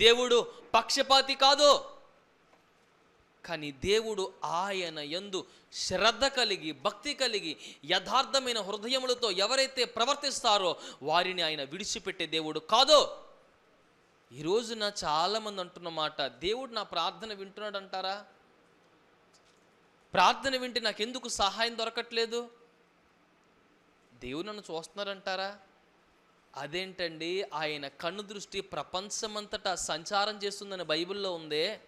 దేవుడు పక్షపాతి కాదు. కానీ దేవుడు ఆయన ఎందు శ్రద్ధ కలిగి భక్తి కలిగి యథార్థమైన హృదయములతో ఎవరైతే ప్రవర్తిస్తారో వారిని ఆయన విడిచిపెట్టే దేవుడు కాదు. ఈ రోజున చాలామంది అంటున్న మాట దేవుడు నా ప్రార్థన వింటున్నాడు అంటారా ప్రార్థన వింటే నాకు ఎందుకు సహాయం దొరకట్లేదు? దేవుడు నన్ను చూస్తున్నారంటారా అదేంటండి? ఆయన కన్ను దృష్టి ప్రపంచమంతటా సంచారం చేస్తుందని బైబిల్లో ఉందే.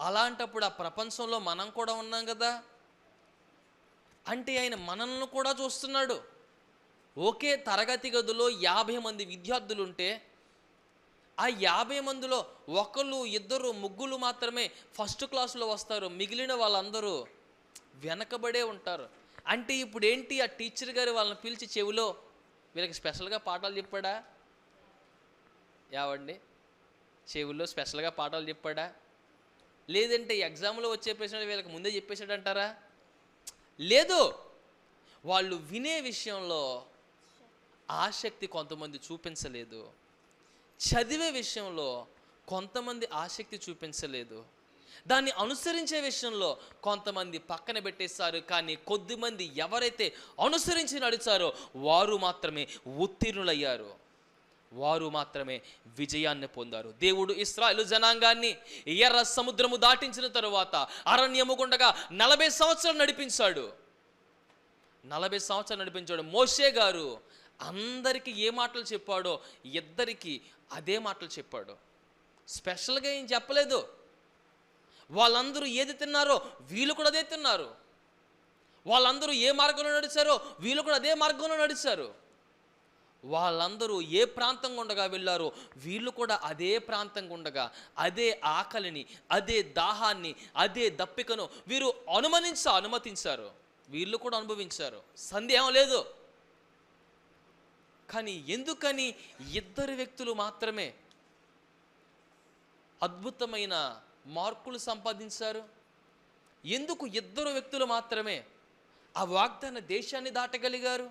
అలాంటప్పుడు ఆ ప్రపంచంలో మనం కూడా ఉన్నాం కదా? అంటే ఆయన మనల్ని కూడా చూస్తున్నాడు. ఒకే తరగతి గదిలో యాభై మంది విద్యార్థులు ఉంటే ఆ యాభై మందిలో ఒకళ్ళు ఇద్దరు ముగ్గురు మాత్రమే ఫస్ట్ క్లాస్లో వస్తారు. మిగిలిన వాళ్ళందరూ వెనకబడే ఉంటారు. అంటే ఇప్పుడు ఏంటి ఆ టీచర్ గారు వాళ్ళని పిలిచి చెవిలో వీళ్ళకి స్పెషల్గా పాఠాలు చెప్పాడా? యావండి చెవుల్లో స్పెషల్గా పాఠాలు చెప్పాడా? లేదంటే ఎగ్జామ్లో వచ్చే ప్రశ్నలు వీళ్ళకి ముందే చెప్పేశాడు అంటారా లేదు. వాళ్ళు వినే విషయంలో ఆసక్తి కొంతమంది చూపించలేదు. చదివే విషయంలో కొంతమంది ఆసక్తి చూపించలేదు. దాన్ని అనుసరించే విషయంలో కొంతమంది పక్కన పెట్టేస్తారు కానీ కొద్దిమంది ఎవరైతే అనుసరించి నడిచారో వారు మాత్రమే ఉత్తీర్ణులయ్యారు. వారు మాత్రమే విజయాన్ని పొందారు. దేవుడు ఇస్రాయలు జనాంగాన్ని ఎర్ర సముద్రము దాటించిన తరువాత అరణ్యము గుండగా నలభై సంవత్సరాలు నడిపించాడు. నలభై సంవత్సరాలు నడిపించాడు. మోషే గారు అందరికీ ఏ మాటలు చెప్పాడో ఇద్దరికి అదే మాటలు చెప్పాడు. స్పెషల్గా ఏం చెప్పలేదు. వాళ్ళందరూ ఏది తిన్నారో వీళ్ళు కూడా అదే తిన్నారు. వాళ్ళందరూ ఏ మార్గంలో నడిచారో వీళ్ళు కూడా అదే మార్గంలో నడిచారు. వాళ్ళందరూ ఏ ప్రాంతం గుండగా వెళ్ళారో వీళ్ళు కూడా అదే ప్రాంతం గుండగా అదే ఆకలిని అదే దాహాన్ని అదే దప్పికను వీరు అనుమనించ అనుమతించారు. వీళ్ళు కూడా అనుభవించారు. సందేహం లేదు. కానీ ఎందుకని ఇద్దరు వ్యక్తులు మాత్రమే అద్భుతమైన మార్కులు సంపాదించారు? ఎందుకు ఇద్దరు వ్యక్తులు మాత్రమే ఆ వాగ్దాన దేశాన్ని దాటగలిగారు?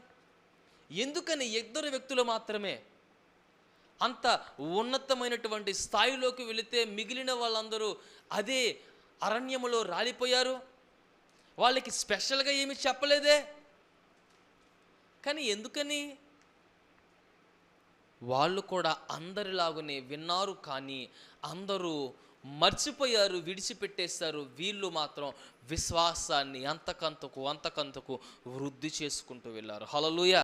ఎందుకని ఇద్దరు వ్యక్తులు మాత్రమే అంత ఉన్నతమైనటువంటి స్థాయిలోకి వెళితే మిగిలిన వాళ్ళందరూ అదే అరణ్యములో రాలిపోయారు? వాళ్ళకి స్పెషల్గా ఏమి చెప్పలేదే? కానీ ఎందుకని? వాళ్ళు కూడా అందరిలాగానే విన్నారు కానీ అందరూ మర్చిపోయారు విడిచిపెట్టేశారు. వీళ్ళు మాత్రం విశ్వాసాన్ని అంతకంతకు అంతకంతకు వృద్ధి చేసుకుంటూ వెళ్ళారు. హలలుయ